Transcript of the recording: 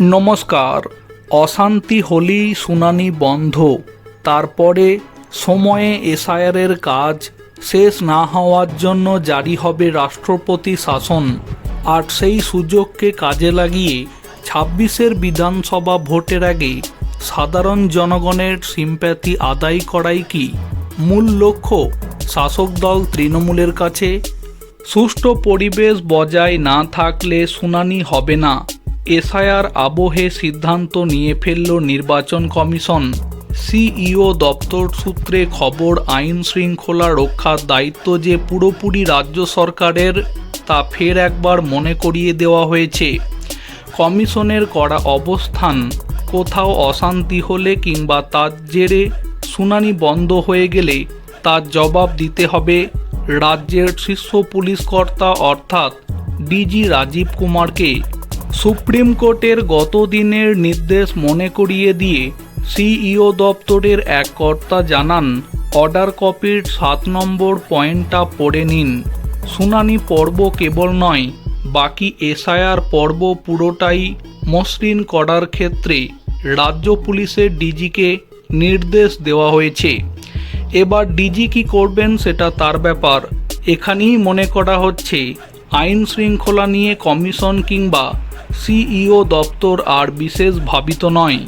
নমস্কার, অশান্তি হলেই শুনানি বন্ধ, তারপরে সময়ে এসআইআরের কাজ শেষ না হওয়ার জন্য জারি হবে রাষ্ট্রপতি শাসন, আর সেই সুযোগকে কাজে লাগিয়ে ছাব্বিশের বিধানসভা ভোটের আগে সাধারণ জনগণের সিম্প্যাথি আদায় করাই কি মূল লক্ষ্য শাসক দল তৃণমূলের কাছে? সুষ্ঠু পরিবেশ বজায় না থাকলে শুনানি হবে না। এসআইআর আবহে সিদ্ধান্ত নিয়ে ফেলল নির্বাচন কমিশন। সিইও দপ্তর সূত্রে খবর, আইন শৃঙ্খলা রক্ষার দায়িত্ব যে পুরোপুরি রাজ্য সরকারের, তা ফের একবার মনে করিয়ে দেওয়া হয়েছে। কমিশনের করা অবস্থান, কোথাও অশান্তি হলে কিংবা তার জেরে শুনানি বন্ধ হয়ে গেলে তার জবাব দিতে হবে রাজ্যের শীর্ষ পুলিশ কর্তা অর্থাৎ ডিজি রাজীব কুমারকে। সুপ্রিম কোর্টের গত দিনের নির্দেশ মনে করিয়ে দিয়ে সিইও দপ্তরের এক কর্তা জানান, অর্ডার কপির সাত নম্বর পয়েন্টটা পড়ে নিন। শুনানি পর্ব কেবল নয়, বাকি এসআইআর পর্ব পুরোটাই মসৃণ করার ক্ষেত্রে রাজ্য পুলিশের ডিজিকে নির্দেশ দেওয়া হয়েছে। এবার ডিজি কি করবেন সেটা তার ব্যাপার। এখানেই মনে করা হচ্ছে, আইন শৃঙ্খলা নিয়ে কমিশন কিংবা সিইও দপ্তর আর বিশেষ ভাবিত নয়।